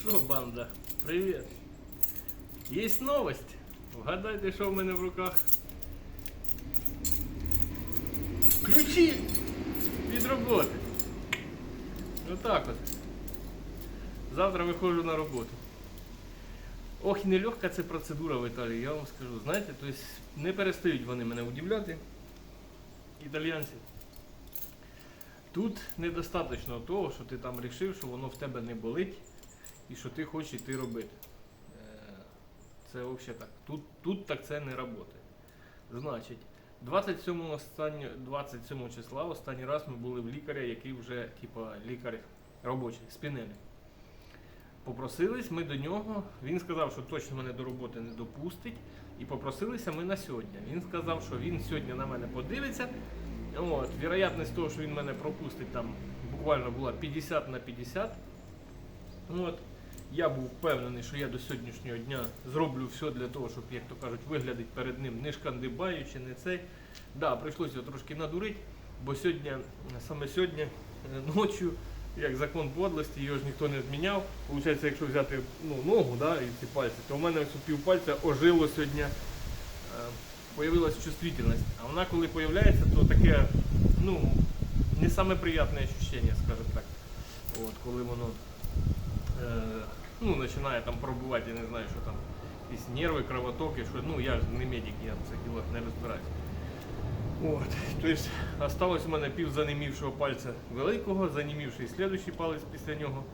Що, банда? Привіт. Є новость. Вгадайте, що в мене в руках. Ключі від роботи. Отак от. Завтра виходжу на роботу. Ох, і нелегка це процедура в Італії, я вам скажу. Знаєте, тобто не перестають вони мене удивляти. Італіянці. Тут недостатньо того, що ти там вирішив, що воно в тебе не болить і що ти хочеш йти робити. Е, Це взагалі так. Тут, тут так це не працює. Значить, 27, останнє, 27 числа останній раз ми були в лікаря, який вже, типа, лікар робочий, спінелі. Попросились ми до нього, він сказав, що точно мене до роботи не допустить. І попросилися ми на сьогодні. Він сказав, що він сьогодні на мене подивиться. От, вероятність того, що він мене пропустить, там буквально була 50 на 50. От. Я був впевнений, що я до сьогоднішнього дня зроблю все для того, щоб, як то кажуть, виглядати перед ним не шкандибаючи, не цей. Да, прийшлося його трошки надурити, бо сьогодні, саме сьогодні, е, ночі, як закон подлості, його ж ніхто не зміняв. Получається, якщо взяти ну, ногу да, і ці пальці, то в мене півпальця ожило сьогодні. е, Появилась чувствительність. А вона коли появляється, то таке, ну, не саме приємне ощущення, скажімо так. От, коли воно ну, починає там пробувати, я не знаю, що там, якісь нерви, кровотоки, що, ну я ж не медик, я в цих ділах не розбираюсь. От, тобто осталось у мене пів занімівшого пальця великого, занімівший слідуючий палець після нього.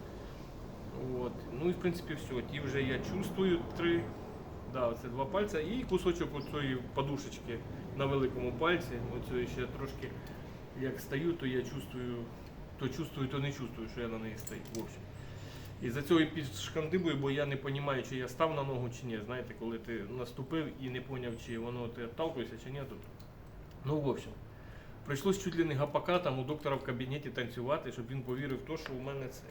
От. Ну і в принципі все. Ті вже я чувствую три. Да, це два пальця і кусочок оцієї подушечки на великому пальці. Оцієї ще трошки як стою, то я чувствую, то чувствую, то не чувствую, що я на неї стою. В общем. І за цього і підшкандибую, бо я не розумію, чи я став на ногу чи ні. Знаєте, коли ти наступив і не зрозумів, чи воно ти отталкуєшся чи ні тут. Ну, в общем, прийшлось чуть ли не гапака там у доктора в кабінеті танцювати, щоб він повірив в те, що у мене це.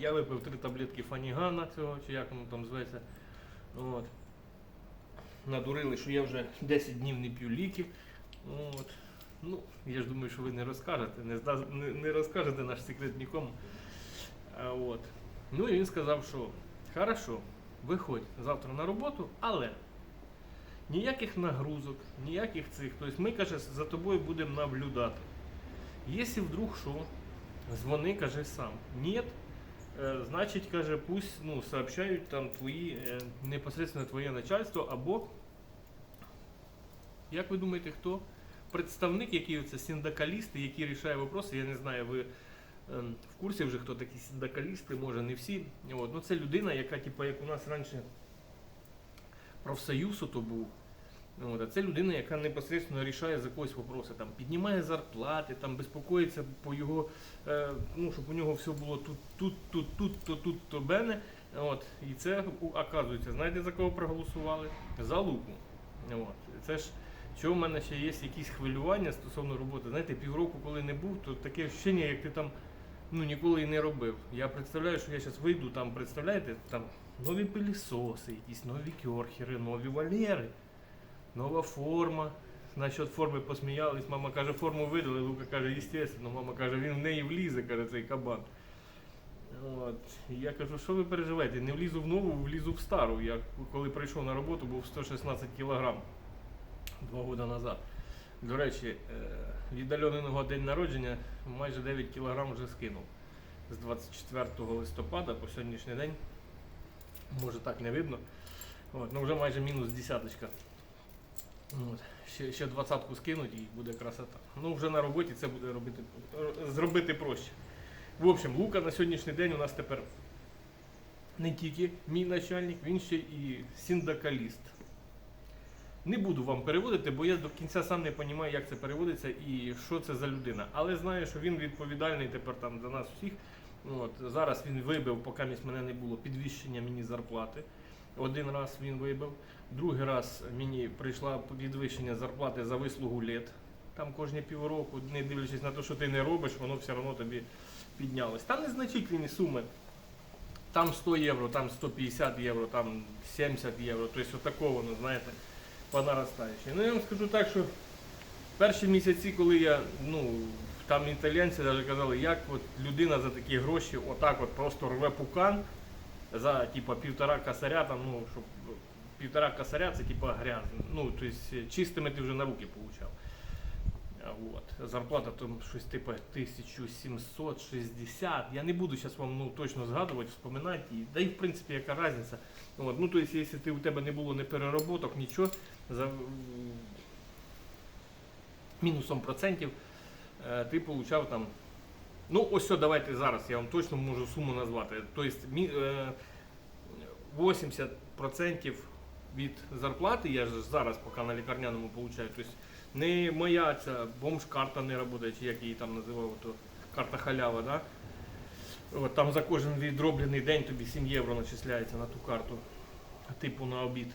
Я випив три таблетки фанігана цього, чи як воно там зветься. От. Надурили, що я вже 10 днів не п'ю ліки. От. Ну, я ж думаю, що ви не розкажете, не, не розкажете наш секрет нікому. А, от. Ну і він сказав, що хорошо, виходь завтра на роботу, але ніяких нагрузок, ніяких цих. Тобто ми, каже, за тобою будемо наблюдати. Якщо вдруг що, дзвони, каже сам. Ні, е, значить, каже, пусть ну, сообщають там твої, е, непосредственно твоє начальство, або, як ви думаєте, хто? Представник, який це синдикалісти, які рішає вопроси, я не знаю, ви в курсі вже хто такі синдикалісти, може не всі. От. Ну, це людина, яка, типу, як у нас раніше профсоюз то був. От, а це людина, яка непосередньо рішає за когось вопроси, там, піднімає зарплати, там, безпокоїться по його, е, ну, щоб у нього все було тут, тут, тут, тут, то тут, то бене. От, і це оказується, знаєте, за кого проголосували? За Луку. От, це ж що в мене ще є якісь хвилювання стосовно роботи. Знаєте, півроку, коли не був, то таке вчення, як ти там ну, ніколи і не робив. Я представляю, що я зараз вийду, там, представляєте, там нові пилісоси, якісь нові кьорхери, нові валери, нова форма. Насчет форми посміялись, мама каже, форму видали, Лука каже, естественно, мама каже, він в неї влізе, каже, цей кабан. От. Я кажу, що ви переживаєте? Не влізу в нову, влізу в стару. Я коли прийшов на роботу, був 116 кілограм два роки назад. До речі, е, від Альониного день народження майже 9 кілограм вже скинув. З 24 листопада по сьогоднішній день. Може так не видно. От, ну вже майже мінус десяточка. Ще, ще двадцятку скинуть і буде красота. Ну вже на роботі це буде робити, зробити проще. В общем, Лука на сьогоднішній день у нас тепер не тільки мій начальник, він ще і синдикаліст. Не буду вам переводити, бо я до кінця сам не розумію, як це переводиться і що це за людина. Але знаю, що він відповідальний тепер там за нас всіх. От, зараз він вибив, поки мене не було, підвищення мені зарплати. Один раз він вибив, другий раз мені прийшла підвищення зарплати за вислугу літ. Там кожні півроку, не дивлячись на те, що ти не робиш, воно все одно тобі піднялось. Там незначительні суми. Там 100 євро, там 150 євро, там 70 євро. Тобто отако воно, знаєте, по наростаючій. Ну я вам скажу так, що перші місяці, коли я, ну, там італійці навіть казали, як от людина за такі гроші отак от просто рве пукан, за типа півтора косаря, там, ну, щоб півтора косаря це типа грязно. Ну, тобто чистими ти вже на руки получав. А, От. Зарплата там щось типу 1760. Я не буду зараз вам ну, точно згадувати, вспоминати. Да і в принципі яка різниця. От. Ну, тобто, якщо ти, у тебе не було ні перероботок, нічого, за мінусом процентів е, ти получав там. Ну, ось що, давайте зараз, я вам точно можу суму назвати. Тобто мі- е, 80% від зарплати я ж зараз поки на лікарняному получаю. Тобто не моя ця бомж-карта не працює, чи як її там називав, то карта халява, да? От, там за кожен відроблений день тобі 7 євро начисляється на ту карту, типу на обід.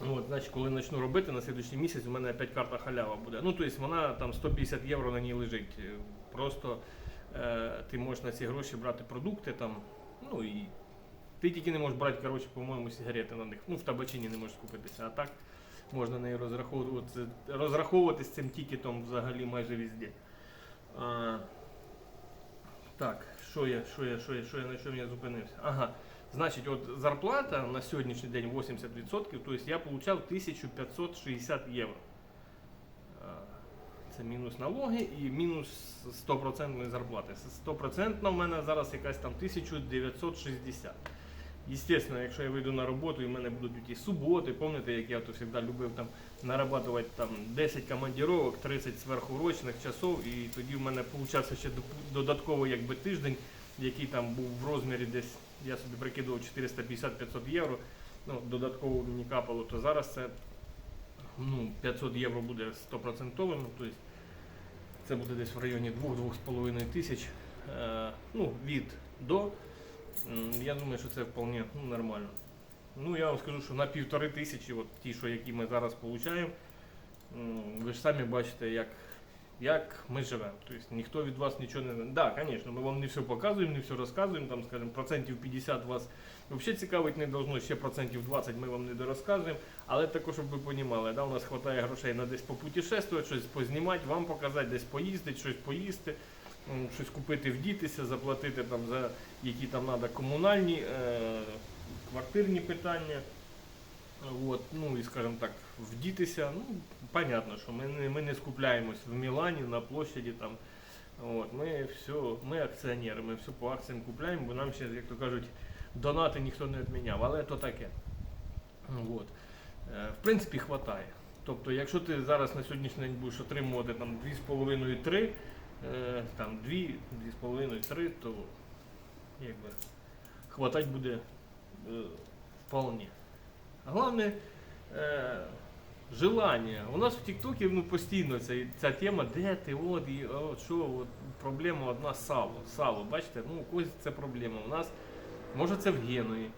От, значить, коли почну робити на слідуючий місяць, у мене опять карта халява буде. Ну, тобто вона там 150 євро на ній лежить. Просто е, ти можеш на ці гроші брати продукти там, ну і ти тільки не можеш брати, по-моєму, сигарети на них. Ну, в табачині не можеш купитися, а так можна нею розраховувати, розраховувати з цим тікетом взагалі майже везде. А, так, що я, що я, що я, що я, на чому я зупинився? Ага. Значить, от зарплата на сьогоднішній день 80%, тобто я получав 1560 євро. Це мінус налоги і мінус 100% зарплати. 100% в мене зараз якась там 1960. Естественно, якщо я вийду на роботу і в мене будуть ті суботи, пам'ятаєте, як я то завжди любив там нарабатувати там 10 командировок, 30 сверхурочних часов, і тоді в мене получався ще додатково якби тиждень, який там був в розмірі десь, я собі прикидував 450-500 євро, ну, додатково мені капало, то зараз це ну, 500 євро буде 100%, ну, тобто це буде десь в районі 2-2,5 тисяч, е, ну, від до. Я думаю, що це вполне ну, нормально. Ну, я вам скажу, що на півтори тисячі, от ті, що які ми зараз отримуємо, ви ж самі бачите, як, як ми живемо. Тобто ніхто від вас нічого не. Так, да, звісно, ми вам не все показуємо, не все розказуємо, там, скажімо, процентів 50 вас взагалі цікавить не должно, ще процентів 20 ми вам не дорозказуємо. Але також, щоб ви розуміли, да, у нас вистачає грошей на десь попутешествувати, щось познімати, вам показати, десь поїздити, щось поїсти щось купити, вдітися, заплатити там за які там треба комунальні, е, квартирні питання. От, ну і скажімо так, вдітися. Ну, понятно, що ми не, ми не скупляємось в Мілані на площаді там. От, ми все, ми акціонери, ми все по акціям купляємо, бо нам ще, як то кажуть, донати ніхто не відміняв, але то таке. От. Е, В принципі, хватає. Тобто, якщо ти зараз на сьогоднішній день будеш отримувати там 2,5-3, е, там 2, 2,5-3, то якби хватать буде е, вполне. Головне е, желання. У нас в Тіктокі ну, постійно ця, ця тема, де ти, от, і от що, от, проблема одна сало. Сало, бачите, ну у когось це проблема. У нас, може це в Геної.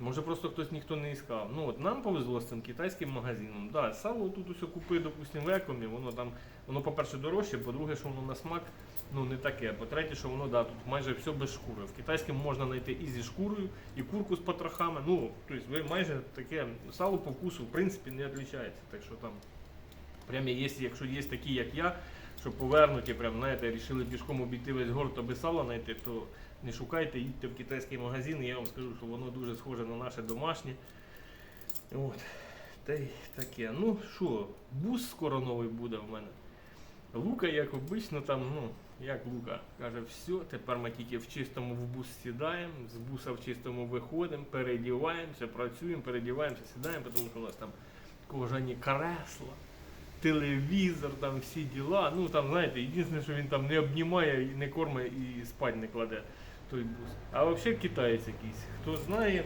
Може просто хтось ніхто не іскав. Ну от нам повезло з цим китайським магазином. Да, сало тут усе купи, допустимо, в екомі, воно там, воно, по-перше, дорожче, по-друге, що воно на смак ну, не таке. По-третє, що воно да, тут майже все без шкури. В китайському можна знайти і зі шкурою, і курку з потрохами. Ну, тобто ви майже таке сало по вкусу, в принципі, не відрізняється. Так що там прям є, якщо є такі, як я, що повернуті, прям, знаєте, рішили пішком обійти весь город, аби сало знайти, то не шукайте, їдьте в китайський магазин, і я вам скажу, що воно дуже схоже на наше домашнє. От. Та й таке. Ну що, бус скоро новий буде в мене. Лука, як обично, там, ну, як Лука, каже, все, тепер ми тільки в чистому в бус сідаємо, з буса в чистому виходимо, передіваємося, працюємо, передіваємося, сідаємо, тому що у нас там кожані кресла, телевізор, там всі діла. Ну там, знаєте, єдине, що він там не обнімає, не кормить і спать не кладе той бус. А взагалі китаєць якийсь. Хто знає,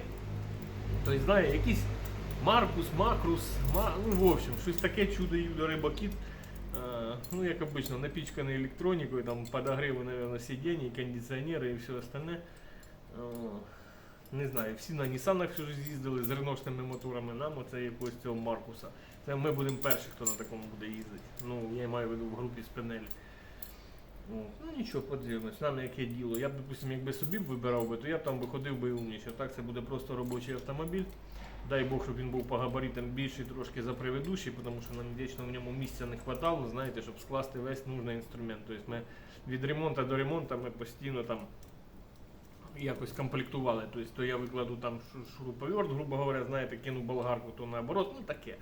той знає, якийсь Маркус, Макрус, ма... ну в общем, щось таке чудо юдо рибакіт. Ну, як обично, напичканий електронікою, там подогреви, наверное, сидіння, і кондиціонери і все остальне. Не знаю, всі на Нісанах вже з'їздили з реношними моторами, нам оце якогось цього Маркуса. Це ми будемо перші, хто на такому буде їздити. Ну, я маю в виду в групі Спинелі. О, Ну нічого, подивимось, нам на яке діло. Я б, допустим, якби собі б вибирав би, то я б там би ходив би і умнічав. Так це буде просто робочий автомобіль. Дай Бог, щоб він був по габаритам більший трошки за предыдущий, тому що нам вічно в ньому місця не хватало, знаєте, щоб скласти весь нужний інструмент. Тобто ми від ремонту до ремонту ми постійно там якось комплектували. Тобто, то я викладу там шуруповерт, грубо говоря, знаєте, кину болгарку, то наоборот, ну таке.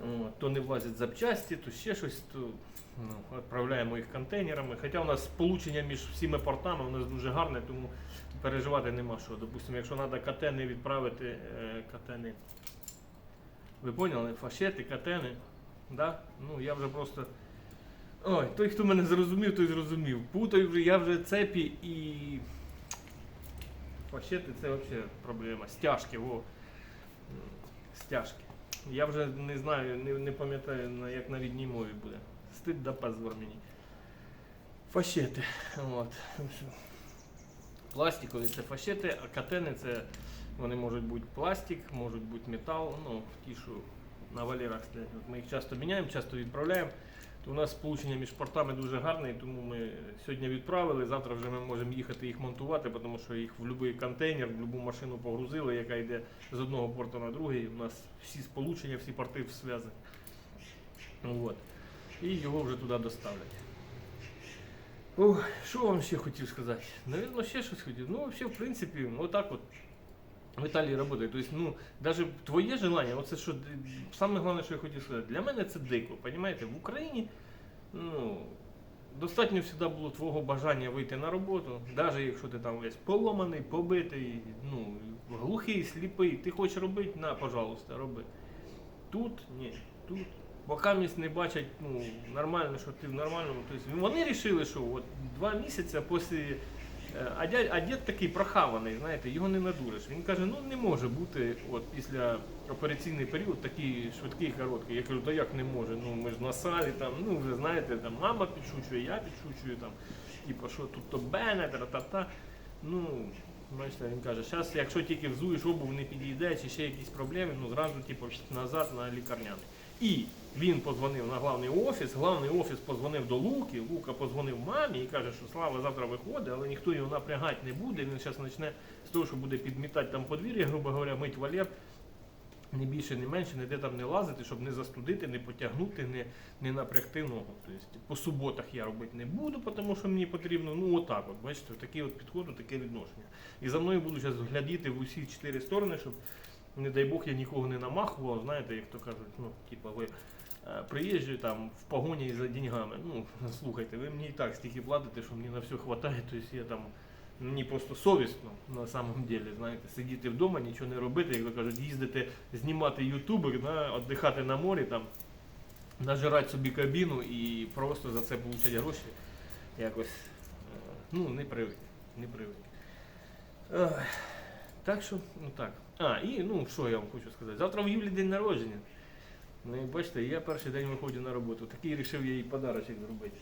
От, то не влазять запчасті, то ще щось, то ну, відправляємо їх контейнерами. Хоча у нас сполучення між всіми портами у нас дуже гарне, тому переживати нема що. Допустимо, якщо треба катени відправити, е, катени. Ви поняли? Фашети, катени. Да? Ну, я вже просто. Ой, той, хто мене зрозумів, той зрозумів. Путаю вже, я вже цепі і. Фашети це взагалі проблема. Стяжки, во. Стяжки. Я вже не знаю, не, не пам'ятаю, як на рідній мові буде. Стид да позвор мені. Фашети. От. Пластикові це фашети, а катени це вони можуть бути пластик, можуть бути метал, ну, ті, що на валерах стоять. От ми їх часто міняємо, часто відправляємо. То у нас сполучення між портами дуже гарне, тому ми сьогодні відправили. Завтра вже ми можемо їхати їх монтувати, тому що їх в будь-який контейнер, в будь-яку машину погрузили, яка йде з одного порту на другий. У нас всі сполучення, всі порти зв'язані. От. І його вже туди доставлять. Ох, що вам ще хотів сказати? Навірно, ще щось хотів. Ну, взагалі, в принципі, отак от в Італії працює. Тобто, ну, навіть твоє желання, оце що саме головне, що я хотів сказати, для мене це дико. Понімаєте, в Україні ну, достатньо завжди було твого бажання вийти на роботу, навіть якщо ти там весь поломаний, побитий, ну, глухий, сліпий, ти хочеш робити, на, пожалуйста, роби. Тут ні, тут. Поки місць не бачать ну, нормально, що ти в нормальному. Тобто вони вирішили, що от два місяці після. е, А дядь, а дід такий прохаваний, знаєте, його не надуриш. Він каже, ну не може бути от після операційний період такий швидкий короткий. Я кажу, та як не може? Ну ми ж на салі, там, ну вже знаєте, там мама підшучує, я підшучую, там, типу, що тут то бене, та-та-та. Ну, бачите, він каже, зараз, якщо тільки взуєш обув не підійде, чи ще якісь проблеми, ну зразу типу, назад на лікарняний. І він позвонив на главний офіс, главний офіс позвонив до Луки, Лука позвонив мамі і каже, що Слава завтра виходить, але ніхто його напрягати не буде. Він зараз почне з того, що буде підмітати там подвір'я, грубо говоря, мить валер. Не більше, не менше, ніде там не лазити, щоб не застудити, не потягнути, не, не напрягти ногу. Тобто по суботах я робити не буду, тому що мені потрібно, ну отак от, бачите, такий от підход, таке відношення. І за мною буду зараз глядіти в усі чотири сторони, щоб, не дай Бог, я нікого не намахував, знаєте, як то кажуть, ну, типа ви е, приїжджі там в погоні за деньгами. Ну, слухайте, ви мені і так стільки платите, що мені на все вистачає, тобто я там мені просто совісно на самом деле, знаєте, сидіти вдома, нічого не робити, як то кажуть, їздити, знімати ютубер, на, віддихати на морі, там, нажирати собі кабіну і просто за це отримати гроші. Якось е, ну, не привик. Не привик. Так що, ну так. А, і ну що я вам хочу сказати. Завтра в Юлі день народження. Ну і бачите, я перший день виходжу на роботу. Такий вирішив я їй подарочок зробити.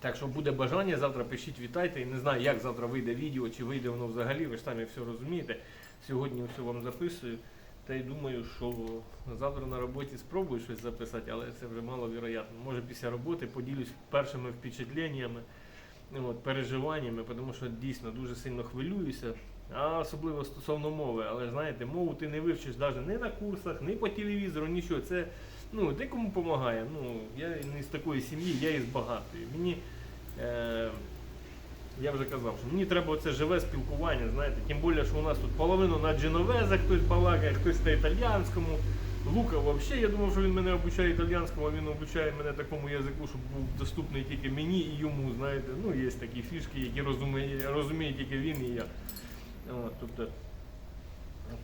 Так що буде бажання, завтра пишіть, вітайте. І не знаю, як завтра вийде відео, чи вийде воно взагалі, ви ж самі все розумієте. Сьогодні все вам записую. Та й думаю, що завтра на роботі спробую щось записати, але це вже маловероятно. Може після роботи поділюсь першими впечатленнями, переживаннями, тому що дійсно дуже сильно хвилююся. А особливо стосовно мови. Але знаєте, мову ти не вивчиш навіть не на курсах, ні по телевізору, нічого. Це ну, декому допомагає. Ну, я не з такої сім'ї, я із багатої. Мені, е, я вже казав, що мені треба оце живе спілкування, знаєте, тим більше, що у нас тут половину на дженовезах хтось балакає, хтось на італіянському. Лука взагалі, я думав, що він мене обучає італіянському, а він обучає мене такому язику, щоб був доступний тільки мені і йому, знаєте. Ну, є такі фішки, які розуміє, розуміє тільки він і я. От, тобто,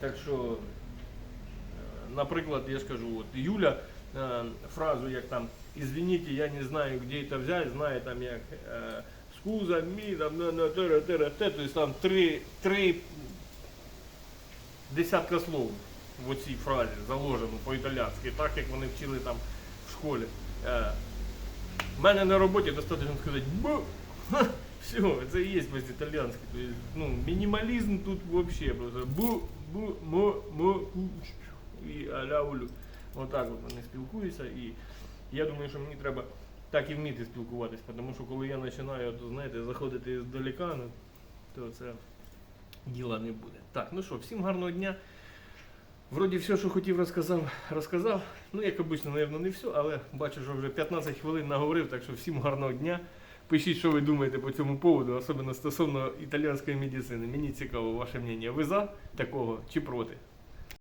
так що, е, наприклад, я ж кажу, от Юля е, фразу, як там «Извините, я не знаю, где это взять, знає там як е, скуза, мі, там, на, на, те, тобто там три, три десятка слов в цій фразі заложено по-італійськи, так як вони вчили там в школі. В мене на роботі достатньо сказати бу. Все, це і є по-італійськи. Тобто, ну, мінімалізм тут взагалі просто бу, бу, мо, мо, і аля улю. Отак от вони спілкуються. І я думаю, що мені треба так і вміти спілкуватись, тому що коли я починаю, то, знаєте, заходити здалека, ну, то це діла не буде. Так, ну що, всім гарного дня. Вроді все, що хотів, розказав, розказав. Ну, як обично, напевно, не все, але бачу, що вже 15 хвилин наговорив, так що всім гарного дня. Пишіть, що ви думаєте по цьому поводу, особливо стосовно італійської медицини. Мені цікаво ваше мнення. Ви за такого чи проти?